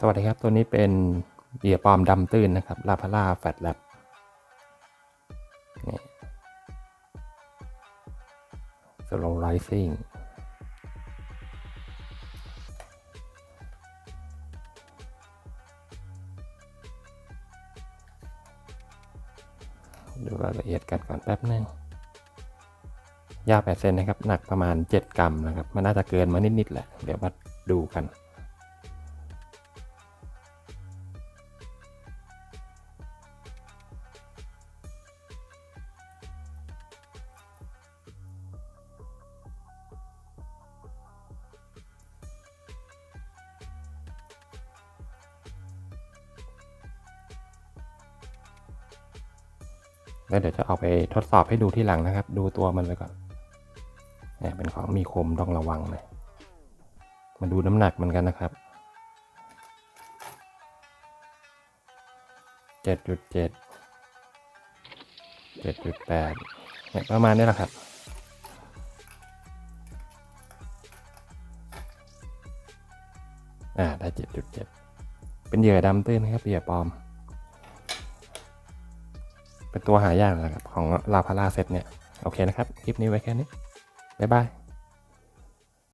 สวัสดีครับ ตัวนี้เป็นเหยื่อปลอมดำตื้นนะครับลาพาร่าแฟตแลบนี่สโลไลซิ่งดูรายละเอียดกันก่อนแป๊บนึงยาว8เซนนะครับ หนักประมาณ 7 กรัมนะครับ มันน่าจะเกินมานิด ๆ แหละ เดี๋ยวมาดูกัน แล้วเดี๋ยวจะเอาไปทดสอบให้ดูที่หลังนะครับ ดูตัวมันไปก่อนเนี่ยเป็นของมีคมต้องระวังเลยมาดูน้ำหนักมันกันนะครับ เจ็ดจุดเจ็ด เจ็ดจุดแปดเนี่ยประมาณนี้แหละครับ อ่า ได้เจ็ดจุดเจ็ด เป็นเหยื่อดำตื้นนะครับเหยื่อปลอม เป็นตัวหายากนะครับของลาพาราเซตเนี่ย โอเคนะครับ คลิปนี้ไว้แค่นี้ บ๊ายบาย